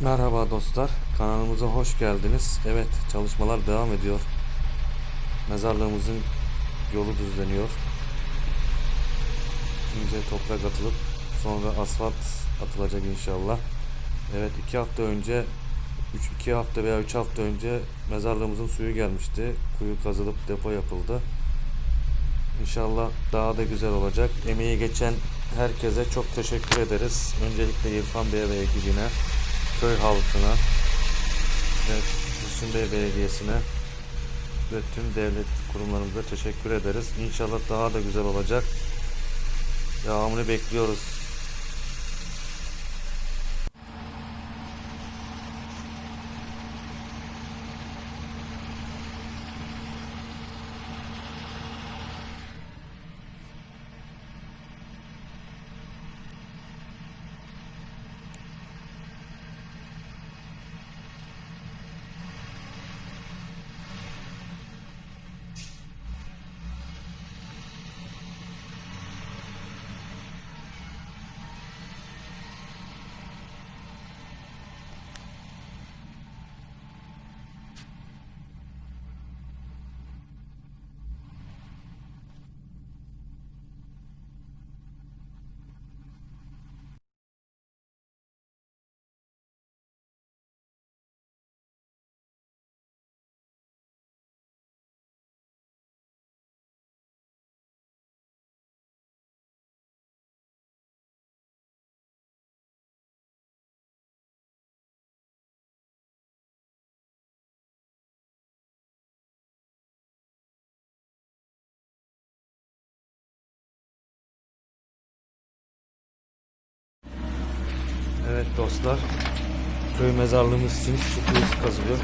Merhaba dostlar, kanalımıza hoş geldiniz. Evet, çalışmalar devam ediyor. Mezarlığımızın yolu düzleniyor. İnce toprak atılıp sonra asfalt atılacak inşallah. Evet, iki hafta önce, üç, iki hafta veya üç hafta önce mezarlığımızın suyu gelmişti. Kuyu kazılıp depo yapıldı. İnşallah daha da güzel olacak. Emeği geçen herkese çok teşekkür ederiz. Öncelikle İrfan Bey'e ve ekibine, köy halkına ve Hüsnü Bey Belediyesi'ne ve tüm devlet kurumlarımıza teşekkür ederiz. İnşallah daha da güzel olacak. Devamını bekliyoruz. Evet dostlar. Köy mezarlığımız için su kuyusu kazılıyor.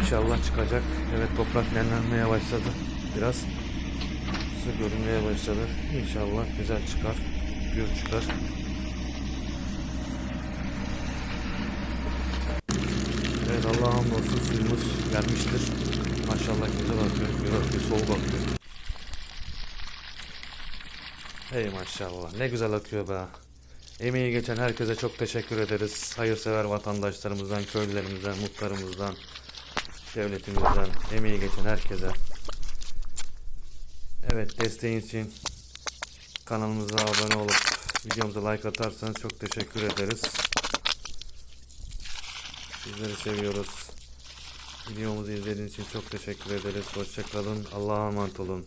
İnşallah çıkacak. Evet toprak nemlenmeye başladı. Biraz su görünmeye başladı. İnşallah güzel çıkar. Gür çıkar. Evet Allah'a hamdolsun suyumuz gelmiştir. Maşallah güzel akıyor. Güzel akıyor. Soğuk akıyor. Hey maşallah ne güzel akıyor be. Emeği geçen herkese çok teşekkür ederiz. Hayırsever vatandaşlarımızdan, köylülerimizden, muhtarımızdan, devletimizden, emeği geçen herkese. Evet desteğin için kanalımıza abone olup videomuza like atarsanız çok teşekkür ederiz. Sizleri seviyoruz. Videomuzu izlediğiniz için çok teşekkür ederiz. Hoşçakalın. Allah'a emanet olun.